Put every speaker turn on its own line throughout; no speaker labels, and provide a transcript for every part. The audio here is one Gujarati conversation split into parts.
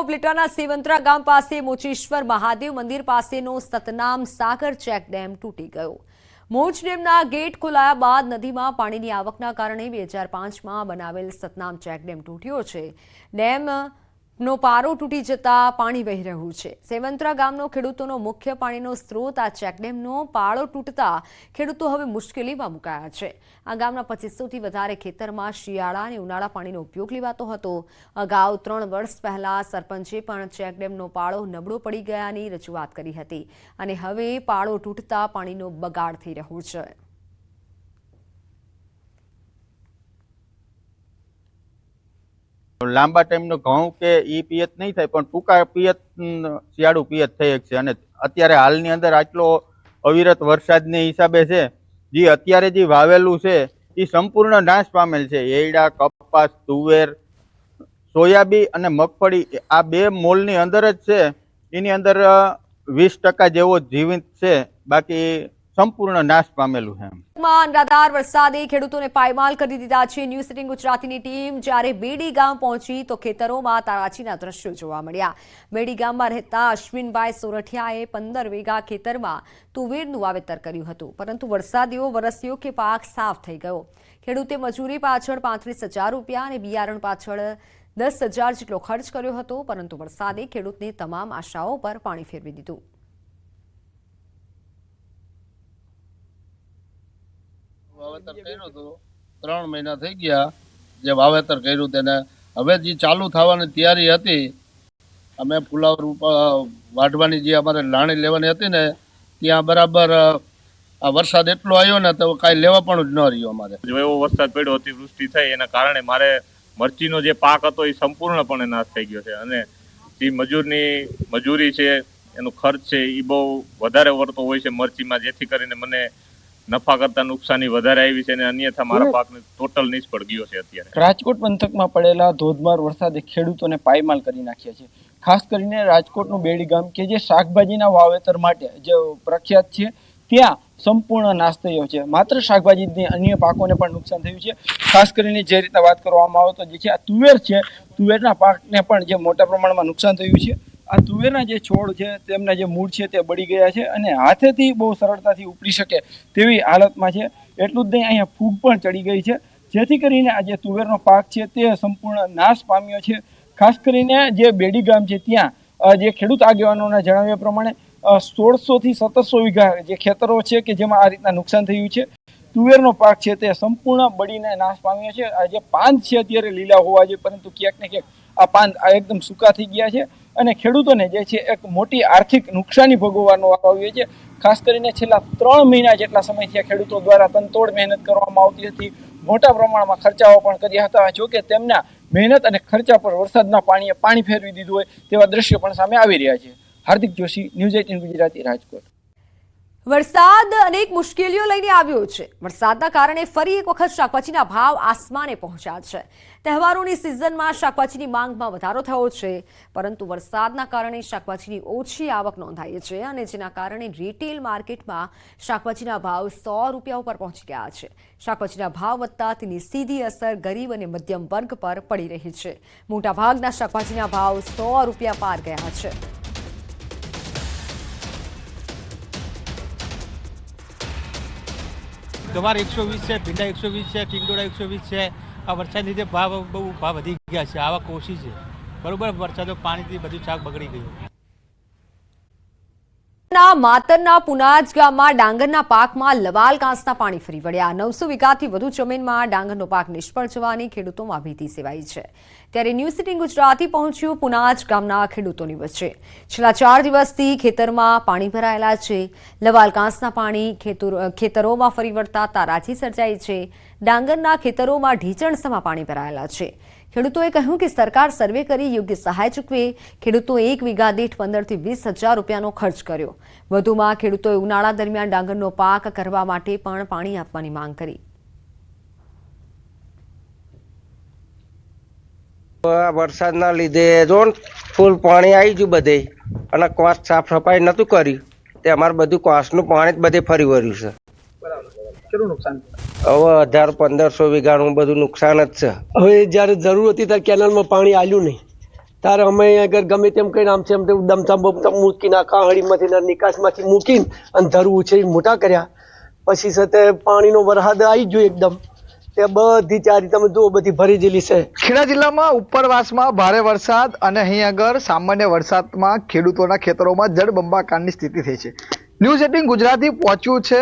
ઉપલેટાના સેવંતરા ગામ પાસે મોચેશ્વર મહાદેવ મંદિર પાસેનો સતનામ સાગર ચેક ડેમ તૂટી ગયો. મોચ ડેમના ગેટ ખોલાયા બાદ નદીમાં પાણીની આવકના કારણે બે હજાર પાંચમાં બનાવેલ સતનામ ચેક ડેમ તૂટ્યો છે. ડેમનો પારો તૂટી જતા પાણી વહી રહ્યું છે. સેવંતરા ગામનો ખેડૂતોનો મુખ્ય પાણીનો સ્ત્રોત આ ચેકડેમનો પાળો તૂટતા ખેડૂતો હવે મુશ્કેલીમાં મુકાયા છે. આ ગામના પચીસોથી વધારે ખેતરમાં શિયાળા અને ઉનાળા પાણીનો ઉપયોગ લેવાતો હતો. અગાઉ ત્રણ વર્ષ પહેલા સરપંચે પણ ચેકડેમનો પાળો નબળો પડી ગયાની રજૂઆત કરી હતી અને હવે પાળો તૂટતા પાણીનો બગાડ થઈ રહ્યો છે.
લાંબા ટાઈમનો ઘઉં કે ઈ પિયત નહીં થાય, પણ ટૂંકા પિયત શિયાળુ પિયત થઈ છે. અને અત્યારે હાલની અંદર આટલો અવિરત વરસાદને હિસાબે છે, જે અત્યારે જે વાવેલું છે, એ સંપૂર્ણ નાશ પામેલ છે. એડા કપાસ, તુવેર, સોયાબી અને મગફળી આ બે મોલની અંદર જ છે. એની અંદર વીસ ટકા જેવો જીવિત છે. બાકી સંપૂર્ણ નાશ પામેલું છે
અનરાધાર વરસાદે ખેડૂતોને પાયમાલ કરી દીધા છે. ન્યૂઝ સિટિંગ ગુજરાતીની ટીમ જ્યારે બેડી ગામ પહોંચી તો ખેતરોમાં તારાચીના દ્રશ્યો જોવા મળ્યા. બેડી ગામમાં રહેતા અશ્વિનભાઈ સોરઠિયાએ પંદર વીઘા ખેતરમાં તુવેરનું વાવેતર કર્યું હતું. પરંતુ વરસાદ એવો વરસ્યો કે પાક સાફ થઈ ગયો. ખેડૂતે મજૂરી પાછળ પાંત્રીસ રૂપિયા અને બિયારણ પાછળ દસ જેટલો ખર્ચ કર્યો હતો. પરંતુ વરસાદે ખેડૂતની તમામ આશાઓ પર પાણી ફેરવી દીધું.
વાવેતર કર્યું હતું, ત્રણ મહિના થઈ ગયા, જે વાવેતર કર્યું તેને. હવે જે ચાલુ થવાની તૈયારી હતી, અમે ફુલાવર વાઢવાની જે અમારે લાણી લેવાની હતી ને, ત્યાં બરાબર આ વરસાદ એટલો આવ્યો ને, તો કાંઈ લેવા પણ જ ન રહ્યો અમારે.
એવો વરસાદ પડ્યો, અતિવૃષ્ટિ થઈ, એના કારણે મારે મરચીનો જે પાક હતો એ સંપૂર્ણપણે નાશ થઈ ગયો છે. અને જે મજૂરની, મજૂરી છે, એનો ખર્ચ છે એ બહુ વધારે વળતો હોય છે મરચીમાં, જેથી કરીને મને નફા કરતા નુકસાની વધારે આવી છે અને અન્યથા મારા પાકને ટોટલ નિષ્ફળ ગયો છે અત્યારે.
રાજકોટ પંથકમાં પડેલા ધોધમાર વરસાદે ખેડૂતોને પાયમાલ કરી નાખ્યા છે. ખાસ કરીને રાજકોટનું બેડી ગામ કે જે શાકભાજીના વાવેતર માટે જે પ્રખ્યાત છે ત્યાં સંપૂર્ણ નાશ થયો છે. માત્ર શાકભાજી અન્ય પાકોને પણ નુકસાન થયું છે. ખાસ કરીને જે રીતના વાત કરવામાં આવે તો જે છે આ તુવેર છે તુવેરના પાકને પણ જે મોટા પ્રમાણમાં નુકસાન થયું છે. આ તુવેરના જે છોડ છે, તેમના જે મૂળ છે તે બળી ગયા છે અને હાથેથી બહુ સરળતાથી ઉપડી શકે તેવી હાલતમાં છે. એટલું જ નહીં, અહીંયા ફૂગ પણ ચડી ગઈ છે. જેથી કરીને આ જે તુવેરનો પાક છે તે સંપૂર્ણ નાશ પામ્યો છે. ખાસ કરીને જે બેડી ગામ છે ત્યાં જે ખેડૂત આગેવાનોના જણાવ્યા પ્રમાણે સોળસોથી સત્તરસો વીઘા જે ખેતરો છે કે જેમાં આ રીતના નુકસાન થયું છે, તુવેરનો પાક છે તે સંપૂર્ણ બળીને નાશ પામ્યો છે. આ જે પાન છે અત્યારે લીલા હોવા જોઈએ, પરંતુ ક્યાંક ને ક્યાંક આ પાન એકદમ સૂકા થઈ ગયા છે. અને ખેડૂતોને જે છે એક મોટી આર્થિક નુકસાની ભોગવવાનો આવ્યો છે. ખાસ કરીને છેલ્લા ત્રણ મહિના જેટલા સમયથી આ ખેડૂતો દ્વારા તનતોડ મહેનત કરવામાં આવતી હતી. મોટા પ્રમાણમાં ખર્ચાઓ પણ કર્યા હતા. જો કે તેમના મહેનત અને ખર્ચા પર વરસાદના પાણીએ પાણી ફેરવી દીધું હોય તેવા દ્રશ્યો પણ સામે આવી રહ્યા છે. Hardik Joshi, news eighteen Gujarati Rajkot.
વરસાદ અનેક મુશ્કેલીઓ લઈને આવ્યો છે. વરસાદના કારણે ફરી એક વખત શાકભાજીના ભાવ આસમાને પહોંચ્યા છે. તહેવારોની સિઝનમાં શાકભાજીની માંગમાં વધારો થયો છે. પરંતુ વરસાદના કારણે શાકભાજીની ઓછી આવક નોંધાઈ છે અને જેના કારણે રિટેલ માર્કેટમાં શાકભાજીના ભાવ સો રૂપિયા ઉપર પહોંચી ગયા છે. શાકભાજીના ભાવ વધતા તેની સીધી અસર ગરીબ અને મધ્યમ વર્ગ પર પડી રહી છે. મોટાભાગના શાકભાજીના ભાવ સો રૂપિયા પાર ગયા છે.
ગવાર એકસો વીસ છે, ભીંડા એકસો વીસ છે, ટીંડોળા એકસો વીસ છે. આ વરસાદને લીધે ભાવ બહુ ભાવ વધી ગયા છે, આવા કોશી છે. બરાબર વરસાદો પાણીથી બધું શાક બગડી ગયું.
માતરના પુનાજ ગામમાં ડાંગરના પાકમાં લવાલ કાંસના પાણી ફરી વળ્યા. નવસો વીઘાથી વધુ જમીનમાં ડાંગરનો પાક નિષ્ફળ જવાની ખેડૂતોમાં ભીતિ સેવાઈ છે. ત્યારે ન્યૂઝ સિટી ગુજરાતી પહોંચ્યું પુનાજ ગામના ખેડૂતોની વચ્ચે. છેલ્લા ચાર દિવસથી ખેતરમાં પાણી ભરાયેલા છે. લવાલ કાંસના પાણી ખેતરો- ખેતરોમાં ફરી વળતા તારાજી સર્જાઈ છે. ડાંગરના ખેતરોમાં ઢીચણસમાં પાણી ભરાયેલા છે. ખેડૂતોએ કહ્યું કે સરકાર સર્વે કરી યોગ્ય સહાય ચૂકવે. ખેડૂતો એક વીઘા દીઠ પંદરથી વીસ હજાર રૂપિયાનો ખર્ચ કર્યો. વધુમાં ખેડૂતોએ ઉનાળા દરમિયાન ડાંગરનો પાક કરવા માટે પણ પાણી આપવાની માંગ કરી.
વરસાદના લીધે જો ફૂલ પાણી આવી ગયું બધે અને કોસ સાફ સફાઈ નતું કર્યું તે અમારે બધું કોસનું પાણી જ બધે ફરી વળ્યું છે. હવે અઢાર પંદરસો વીઘાનું બધું નુકસાન જ છે.
હવે જ્યારે જરૂર હતી ત્યારે કેનાલમાં પાણી આવ્યું નહીં. ત્યારે અમે આગળ ગમે તેમ કરીને આમ છે એમ તેમ દમથમ બમથમ મૂકીને કાહળીમાંથી નિકાસમાંથી મૂકીને અને ધરું છે મોટા કર્યા. પછી છે તે પાણીનો વરસાદ આવી ગયો એકદમ. તે બધી ચારી તમે જુઓ બધી ભરી ગયેલી છે.
ખેડા જિલ્લામાં ઉપરવાસમાં ભારે વરસાદ અને અહીં આગળ સામાન્ય વરસાદમાં ખેડૂતોના ખેતરોમાં જળબંબાકારની સ્થિતિ થઈ છે. ન્યૂઝ એટીન ગુજરાતી પહોંચ્યું છે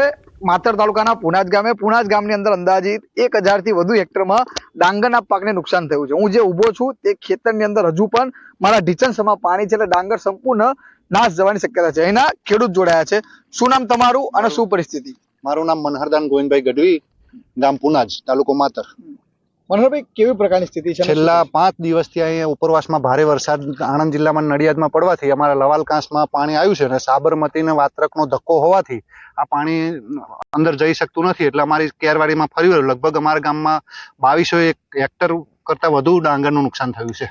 માતર તાલુકાના પુનાજ ગામે પુનાજ ગામની અંદર અંદાજિત એક હજારથી વધુ હેક્ટરમાં ડાંગરના પાકને નુકસાન થયું છે. હું જે ઊભો છું તે ખેતરની અંદર હજુ પણ મારા ઢીચણસમાં પાણી છે એટલે ડાંગર સંપૂર્ણ નાશ જવાની શક્યતા છે. અહીંના ખેડૂત જોડાયા છે. શું નામ તમારું અને શું પરિસ્થિતિ?
મારું નામ મનહરદાન ગોવિંદભાઈ ગઢવી ગામ પુનાજ તાલુકો માતર.
મનોહરભાઈ કેવી પ્રકારની સ્થિતિ છે?
છેલ્લા પાંચ દિવસથી અહીંયા ઉપરવાસમાં ભારે વરસાદ આણંદ જિલ્લામાં નડિયાદમાં પડવાથી અમારા લવાલકાંસમાં પાણી આવ્યું છે અને સાબરમતી ને વાત્રકનો ધક્કો હોવાથી આ પાણી અંદર જઈ શકતું નથી. એટલે અમારી કેરવાડીમાં ફરી વળ્યું. લગભગ અમારા ગામમાં બાવીસો એક હેક્ટર કરતાં વધુ ડાંગરનું નુકસાન થયું છે.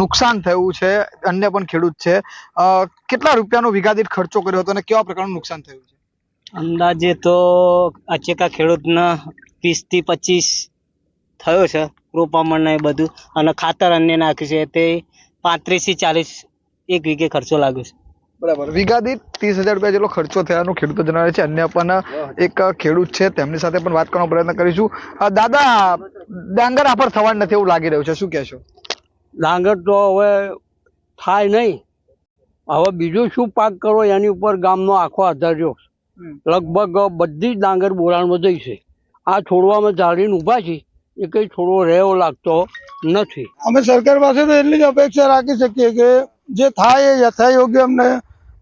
નુકસાન થયું છે. અન્ય પણ ખેડૂત છે. કેટલા રૂપિયાનો વિઘાદિત ખર્ચો કર્યો હતો અને કેવા પ્રકારનું નુકસાન થયું છે?
અંદાજે તો અચેકા ખેડૂતના વીસથી પચીસ થયો છે રોપામણ ને એ બધું. અને ખાતર અન્ય નાખ્યું છે તે પાંત્રીસથી ચાલીસ એક વીઘે ખર્ચો લાગ્યો છે.
બરાબર. વીઘા દીઠ ત્રીસ હજાર રૂપિયા જેટલો ખર્ચો થયાનું ખેડૂતો જણાવે છે. અન્ય પણ એક ખેડૂત છે તેમની સાથે પણ વાત કરવાનો પ્રયત્ન કરીશું. દાદા ડાંગર આફર થવાનું નથી એવું લાગી રહ્યું છે. શું કહેશો?
ડાંગર તો હવે થાય નહીં. હવે બીજું શું પાક કરો એની ઉપર ગામનો આખો આધાર રહ્યો લગભગ બધી જ ડાંગર બોરાણમાં જઈ છે. આ છોડવામાં ચાલીને ઊભા છે. એ કઈ થોડો રહેવો લાગતો નથી.
અમે સરકાર પાસે તો એટલી જ અપેક્ષા રાખી શકીએ કે જે થાય એ યથાયોગ્ય અમને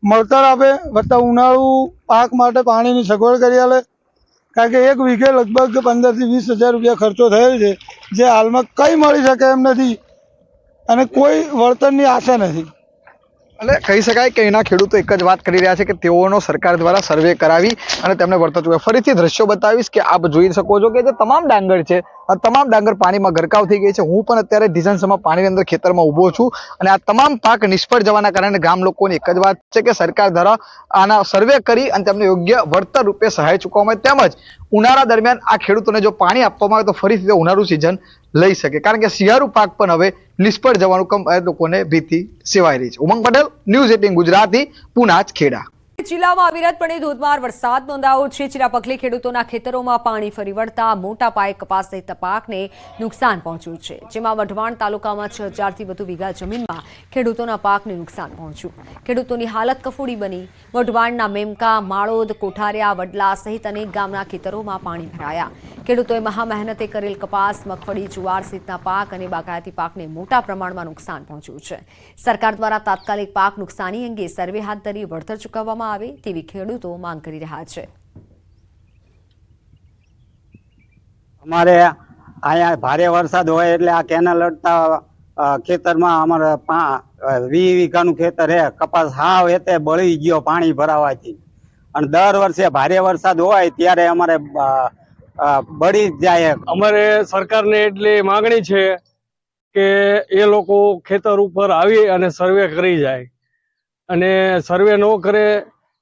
મળતર આપે વત્તા ઉનાળુ પાક માટે પાણીની સગવડ કરી આલે. કારણ કે એક વીઘે લગભગ પંદરથી વીસ હજાર રૂપિયા ખર્ચો થયેલ છે જે હાલમાં કંઈ મળી શકે એમ નથી અને કોઈ વળતરની આશા નથી.
એટલે કહી શકાય કે એના ખેડૂતો એક જ વાત કરી રહ્યા છે કે તેઓનો સરકાર દ્વારા સર્વે કરાવી અને તેમને વળતર ચૂકવે ફરીથી દ્રશ્યો બતાવીશ કે આપ જોઈ શકો છો કે જે તમામ ડાંગર છે આ તમામ ડાંગર પાણીમાં ગરકાવ થઈ ગઈ છે. હું પણ અત્યારે ડિઝાઇન્સમાં પાણીની અંદર ખેતરમાં ઊભો છું અને આ તમામ પાક નિષ્ફળ જવાના કારણે ગામ લોકોની એક જ વાત છે કે સરકાર દ્વારા આના સર્વે કરી અને તેમને યોગ્ય વળતર રૂપે સહાય ચૂકવવામાં તેમજ ઉનાળા દરમિયાન આ ખેડૂતોને જો પાણી આપવામાં આવે તો ફરીથી તે ઉનાળુ સિઝન લઈ શકે. કારણ કે શિયાળુ પાક પણ હવે નિષ્ફળ જવાનું કમ લોકોને ભીતિ સેવાઈ રહી છે. ઉમંગ પટેલ, ન્યૂઝ એટીન ગુજરાતી, પુના ખેડા.
જિલ્લામાં અવિરતપણે ધોધમાર વરસાદ નોંધાયો છે. જેના પગલે ખેડૂતોના ખેતરોમાં પાણી ફરી વળતા મોટા પાયે કપાસ સહિત પાકને નુકસાન પહોંચ્યું છે. જેમાં વઢવાણ તાલુકામાં છ હજારથી વધુ વીઘા જમીનમાં ખેડૂતોના પાકને નુકસાન પહોંચ્યું. ખેડૂતોની હાલત કફોડી બની. વઢવાણના મેમકા, માળોદ, કોઠારિયા, વડલા સહિત અનેક ગામના ખેતરોમાં પાણી ભરાયા. ખેડૂતોએ મહા મહેનતે કરેલ કપાસ, મગફળી, જુવાર સહિતના પાક અને બાગાયતી પાકને મોટા પ્રમાણમાં નુકસાન પહોંચ્યું છે. સરકાર દ્વારા તાત્કાલિક પાક નુકસાની અંગે સર્વે હાથ ધરી વળતર ચૂકવવામાં આવે તેવી ખેડૂતો માંગ કરી રહ્યા છે.
અમારે અહીંયા ભારે વરસાદ હોય એટલે આ કેનાલ અડતા ખેતરમાં અમારે વી વીઘાનું ખેતર હે. કપાસ હાવ એતે બળી ગયો પાણી ભરાવાથી. અને દર વર્ષે ભારે વરસાદ હોય ત્યારે અમારે બળી જ જાય
અમારે સરકારને એટલી માગણી છે કે એ લોકો ખેતર ઉપર આવી અને સર્વે કરી જાય. અને સર્વે ન કરે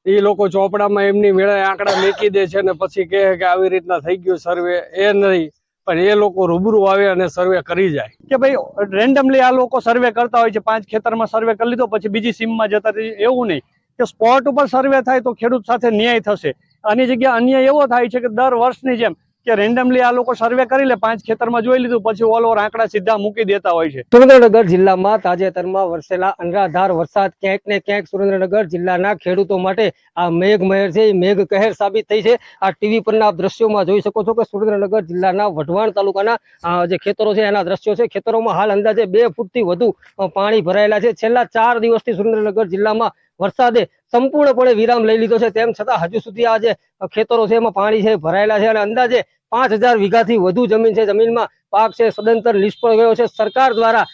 એ લોકો ચોપડામાં એમની મેળે આંકડા મેકી દે છે અને પછી કહે કે આવી રીતના થઈ ગયું સર્વે એ નહીં, પણ એ લોકો રૂબરૂ આવે અને સર્વે કરી જાય. કે ભાઈ રેન્ડમલી આ લોકો સર્વે કરતા હોય છે, પાંચ ખેતરમાં સર્વે કરી લીધો, પછી બીજી સીમમાં જતા એવું નહીં. કે સ્પોટ ઉપર સર્વે થાય તો ખેડૂત સાથે ન્યાય થશે. આની જગ્યા અન્ય એવો થાય છે કે દર વર્ષની જેમ કે રેન્ડમલી આ લોકો સર્વે કરી લે, પાંચ ખેતરમાં જોઈ લીધું, પછી ઓલ આંકડા સીધા મૂકી દેતા હોય છે.
સુરેન્દ્રનગર જિલ્લામાં તાજેતરમાં વરસેલા અનરાધાર વરસાદ ક્યાંક ને ક્યાંક સુરેન્દ્રનગર જિલ્લાના ખેડૂતો માટે આ મેઘ છે મેઘ કહેર સાબિત થઈ છે. આ ટીવી પરના દ્રશ્યોમાં જોઈ શકો છો કે સુરેન્દ્રનગર જિલ્લાના વઢવાણ તાલુકાના જે ખેતરો છે, એના દ્રશ્યો છે. ખેતરોમાં હાલ અંદાજે બે ફૂટથી વધુ પાણી ભરાયેલા છે. છેલ્લા ચાર દિવસથી સુરેન્દ્રનગર જિલ્લામાં વરસાદે સંપૂર્ણપણે વિરામ લઈ લીધો છે. તેમ છતાં હજુ સુધી આ જે ખેતરો છે, એમાં પાણી છે, ભરાયેલા છે. અને અંદાજે પાંચ હજાર વીઘાથી વધુ જમીન છે. જમીનમાં પાક છે, સદંતર નિષ્ફળ ગયો છે. સરકાર દ્વારા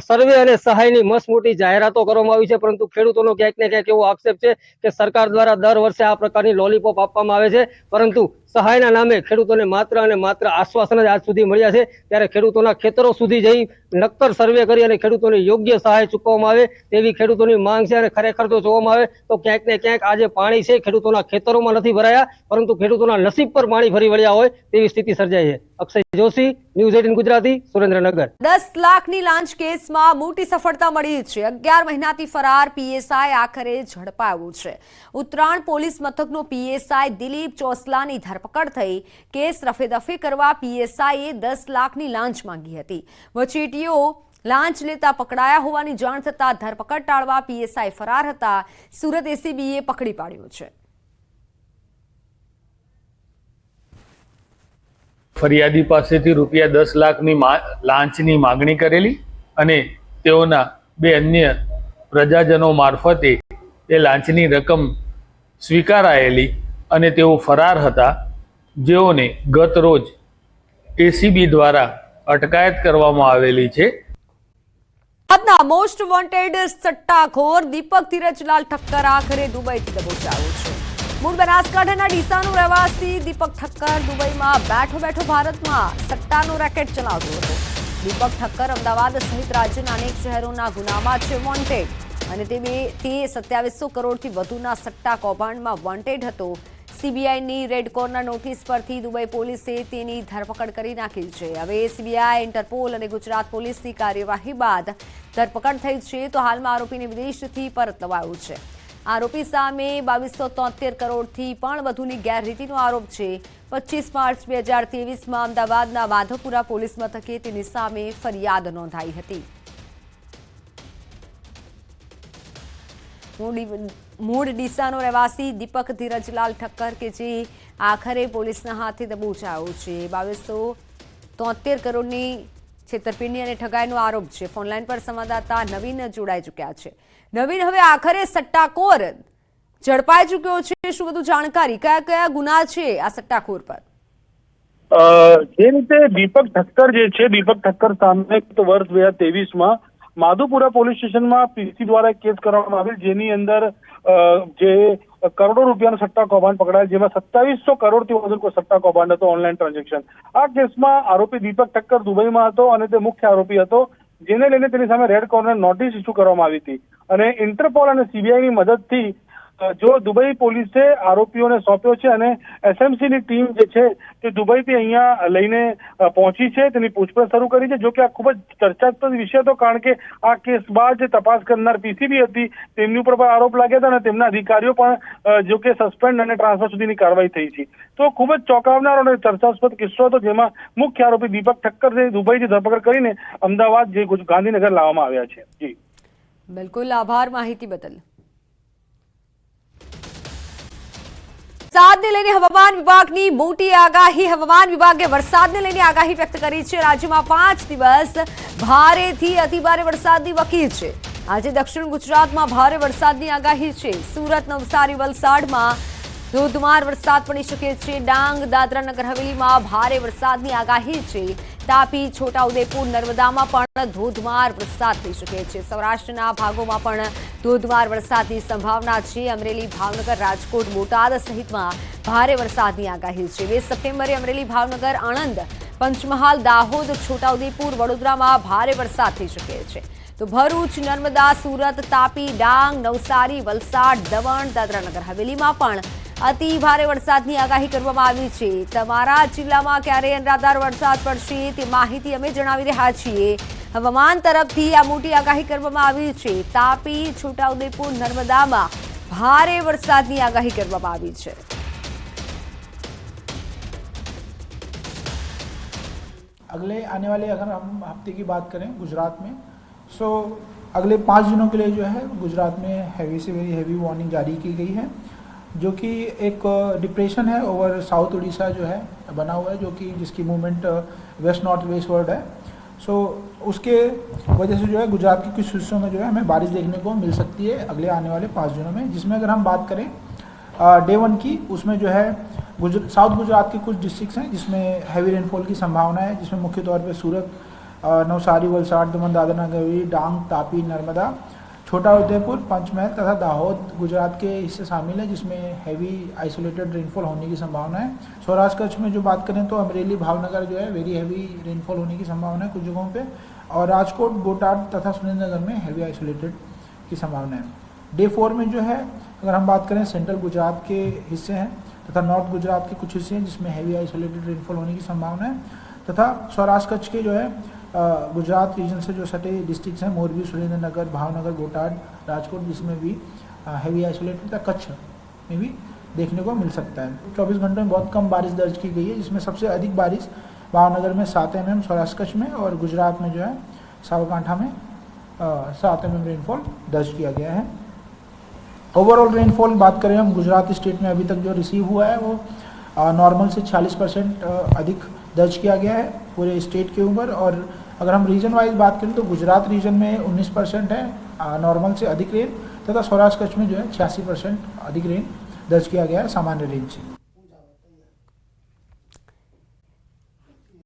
સર્વે અને સહાયની મસ્ત મોટી જાહેરાતો કરવામાં આવી છે, પરંતુ ખેડૂતોનો ક્યાંક ને ક્યાંક એવો આક્ષેપ છે કે સરકાર દ્વારા દર વર્ષે આ પ્રકારની લોલીપોપ આપવામાં આવે છે. પરંતુ સહાયના નામે ખેડૂતોને માત્ર અને માત્ર આશ્વાસન જ આજ સુધી મળ્યા છે. ત્યારે ખેડૂતોના ખેતરો સુધી જઈ નક્કર સર્વે કરી અને ખેડૂતોને યોગ્ય સહાય ચૂકવવામાં આવે તેવી ખેડૂતોની માંગ છે અને ખરેખર જો જોવામાં આવે તો ક્યાંક ને ક્યાંક આજે પાણી છે, ખેડૂતોના ખેતરોમાં નથી ભરાયા, પરંતુ ખેડૂતોના નસીબ પર પાણી ભરી વળ્યા હોય તેવી સ્થિતિ સર્જાઈ છે. Akshay Joshi, news eighteen Gujarati, Surendranagar.
દસ લાખની લાંચ કેસમાં મોટી સફળતા મળી છે. અગિયાર મહિનાથી ફરાર પીએસઆઈ આખરે ઝડપાયું છે. ઉત્તરાયણ પોલીસ મથકનો પીએસઆઈ દિલીપ ચોસલાની થઈ. કેસ રફેદફી કરવા પીએસઆઈએ દસ લાખની લાંચ માંગી હતી. વચેટીઓ લાંચ લેતા પકડાયા હોવાની જાણ થતાં ધરપકડ ટાળવા પીએસઆઈ ફરાર હતા. સુરત એસીબીએ પકડી પાડ્યો છે.
ફરિયાદી પાસેથી રૂપિયા દસ લાખની લાંચની માગણી કરેલી અને તેઓના બે અન્ય પ્રજાજનો મારફતે એ લાંચની રકમ સ્વીકારાયેલી અને તેઓ ફરાર હતા. જેઓને ગત રોજ એસીબી દ્વારા અટકાયત કરવામાં આવેલી છે.
આજના મોસ્ટ વોન્ટેડ સટ્ટાખોર દીપક ધીરજલાલ ઠક્કર આખરે દુબઈથી દબોચાયો છે. મૂળ બનાસકાંઠાના ડીસાનો રહેવાસી દીપક ઠક્કર દુબઈમાં બેઠો બેઠો ભારતમાં સટ્ટાનો રેકેટ ચલાવતો હતો. દીપક ઠક્કર અમદાવાદ સહિત રાજ્યના અનેક શહેરોના ગુનામાં છે વોન્ટેડ. અને તે બે, તે સત્યાવીસો કરોડથી વધુના સટ્ટા કૌભાંડમાં વોન્ટેડ હતો. સીબીઆઈની રેડ કોર્નર નોટિસ પરથી દુબઈ પોલીસે તેની ધરપકડ કરી નાખી છે. હવે સીબીઆઈ, ઇન્ટરપોલ અને ગુજરાત પોલીસની કાર્યવાહી બાદ ધરપકડ થઈ છે તો હાલમાં આરોપીને વિદેશથી પરત લવાયો છે. આરોપી સામે બાવીસો તોતેર કરોડથી પણ વધુની ગેરરીતિનો આરોપ છે. પચીસ માર્ચ બે હજાર ત્રેવીસમાં અમદાવાદના વાધોપુરા પોલીસ મથકે તેની સામે ફરિયાદ નોંધાઈ હતી. મૂળ ડીસાનો રહેવાસી દીપક ધીરજલાલ ઠક્કર કે જે આખરે પોલીસના હાથે દબોચાયો છે. બાવીસો તોતેર કરોડની છેતરપિંડી અને ઠગાઈનો આરોપ છે. ફોનલાઈન પર સંવાદદાતા નવીન જોડાઈ ચૂક્યા છે. નવીન, હવે આખરે સટ્ટાખોર ઝડપાઈ ચૂક્યો છે. શું બધું જાણકારી? કયા કયા ગુના છે આ સટ્ટાખોર પર?
જે રીતે દીપક ઠક્કર જે છે, દીપક ઠક્કર સામે વર્ષ બે હજાર ત્રેવીસમાં માધુપુરા પોલીસ સ્ટેશનમાં પીસી દ્વારા કેસ કરવામાં આવેલ, જેની અંદર જે કરોડો રૂપિયાનો સટ્ટા કૌભાંડ પકડાયેલ, જેમાં સત્તાવીસો કરોડથી વધુ સટ્ટા કૌભાંડ હતો, ઓનલાઈન ટ્રાન્ઝેક્શન. આ કેસમાં આરોપી દીપક ઠક્કર દુબઈમાં હતો અને તે મુખ્ય આરોપી હતો, જેને લઈને તેની સામે રેડ કોર્નર નોટિસ ઇસ્યુ કરવામાં આવી હતી. અને ઇન્ટરપોલ અને સીબીઆઈની મદદથી જો દુબઈ પોલીસે આરોપીઓને સોંપ્યો છે અને એસએમસી ની ટીમ જે છે તે દુબઈથી અહીંયા લઈને પહોંચી છે, તેની પૂછપરછ શરૂ કરી છે, જો કે આ ખૂબ જ ચર્ચાસ્પદ વિષય હતો, કારણ કે આ કેસ બાદ જે તપાસ કરનાર પીસીબી હતી, તેમની ઉપર પણ આરોપ લાગ્યા હતા અને તેમના અધિકારીઓ પણ જો કે સસ્પેન્ડ અને ટ્રાન્સફર સુધીની કાર્યવાહી થઈ છે. તો ખૂબ જ ચોંકાવનારો અને ચર્ચાસ્પદ કિસ્સો હતો, જેમાં મુખ્ય આરોપી દીપક ઠક્કર દુબઈથી ધરપકડ કરીને અમદાવાદ જે ગાંધીનગર લાવવામાં આવ્યા છે. જી.
બિલકુલ આભાર માહિતી બદલ. વરસાદને લઈને હવામાન વિભાગની મોટી આગાહી, હવામાન વિભાગે વરસાદને લઈને આગાહી વ્યક્ત કરી છે. રાજ્યમાં પાંચ દિવસ ભારેથી અતિભારે વરસાદની વકી છે. આજે દક્ષિણ ગુજરાતમાં ભારે વરસાદની આગાહી છે. સુરત નવસારી વલસાડમાં ધોધમાર વરસાદ પડી શકે છે. ડાંગ, દાદરા નગર હવેલીમાં ભારે વરસાદની આગાહી છે. તાપી, છોટાઉદેપુર, નર્મદામાં પણ ધોધમાર વરસાદ થઈ શકે છે. સૌરાષ્ટ્રના ભાગોમાં પણ ધોધમાર વરસાદની સંભાવના છે. અમરેલી, ભાવનગર, રાજકોટ, બોટાદ સહિતમાં ભારે વરસાદની આગાહી છે. બે સપ્ટેમ્બરે અમરેલી, ભાવનગર, આણંદ, પંચમહાલ, દાહોદ, છોટાઉદેપુર, વડોદરામાં ભારે વરસાદ થઈ શકે છે. તો ભરૂચ, નર્મદા, સુરત, તાપી, ડાંગ, નવસારી, વલસાડ, દમણ દાદરાનગર હવેલીમાં પણ અતિ ભારે વરસાદની આગાહી કરવામાં આવી છે તમારા જિલ્લામાં ક્યારે અનરાધાર વરસાદ પડશે તે માહિતી અમે જણાવી રહ્યા છીએ હવામાન તરફથી આ મોટી આગાહી કરવામાં આવી છે તાપી છોટાઉદેપુર નર્મદામાં ભારે વરસાદની આગાહી કરવામાં આવી છે
अगले आने वाले अगर हम हफ्ते की बात करें गुजरात में सो अगले पाँच दिनों के लिए जो है गुजरात में हैवी से वेरी हैवी वार्निंग जारी की गई है जो कि एक डिप्रेशन है ओवर साउथ उड़ीसा जो है बना हुआ है जो कि जिसकी movement west north west word है। सो so, उसके वजह से जो है गुजरात के कुछ हिस्सों में जो है हमें बारिश देखने को मिल सकती है अगले आने वाले पाँच दिनों में जिसमें अगर हम बात करें डे वन की उसमें जो है गुजर साउथ गुजरात के कुछ डिस्ट्रिक्स हैं जिसमें हैवी रेनफॉल की संभावना है जिसमें मुख्य तौर पर सूरत नवसारी वलसाड दमन दादरा नगर डांग तापी नर्मदा छोटा उदयपुर, पंचमहल तथा दाहोद गुजरात के हिस्से शामिल है, जिसमें हैवी आइसोलेटेड रेनफॉल होने की संभावना है। सौराष्ट्र कच्छ में जो बात करें तो अमरेली भावनगर जो है वेरी हैवी रेनफॉल होने की संभावना है कुछ जगहों पे। और राजकोट बोटाड तथा सुरेंद्रनगर में हैवी आइसोलेटेड की संभावना है। डे फोर में जो है, अगर हम बात करें सेंट्रल गुजरात के हिस्से हैं तथा नॉर्थ गुजरात के कुछ हिस्से हैं, जिसमें हैवी आइसोलेटेड रेनफॉल होने की संभावना है। तथा सौराष्ट्र कच्छ के जो है गुजरात रीजन से जो सटे डिस्ट्रिक्ट्स हैं, मोरबी, सुरेंद्रनगर, भावनगर, बोटाड, राजकोट, जिसमें भी हैवी आइसोलेटेड तथा कच्छ में भी देखने को मिल सकता है। 24 घंटों में बहुत कम बारिश दर्ज की गई है, जिसमें सबसे अधिक बारिश भावनगर में सात एम एम सौराष्ट्र, कच्छ में और गुजरात में जो है, साबरकांठा में सात एम एम रेनफॉल दर्ज किया गया है। ओवरऑल रेनफॉल बात करें हम, गुजरात स्टेट में अभी तक जो रिसीव हुआ है वो नॉर्मल से 40 परसेंट अधिक दर्ज किया गया है पूरे स्टेट के ऊपर और अगर हम रीजन वाइज बात करें तो गुजरात रीजन में 19 परसेंट है नॉर्मल से अधिक रेन तथा सौराष्ट्र कच्छ में जो है छियासी परसेंट अधिक रेन दर्ज किया गया है सामान्य रेंज से।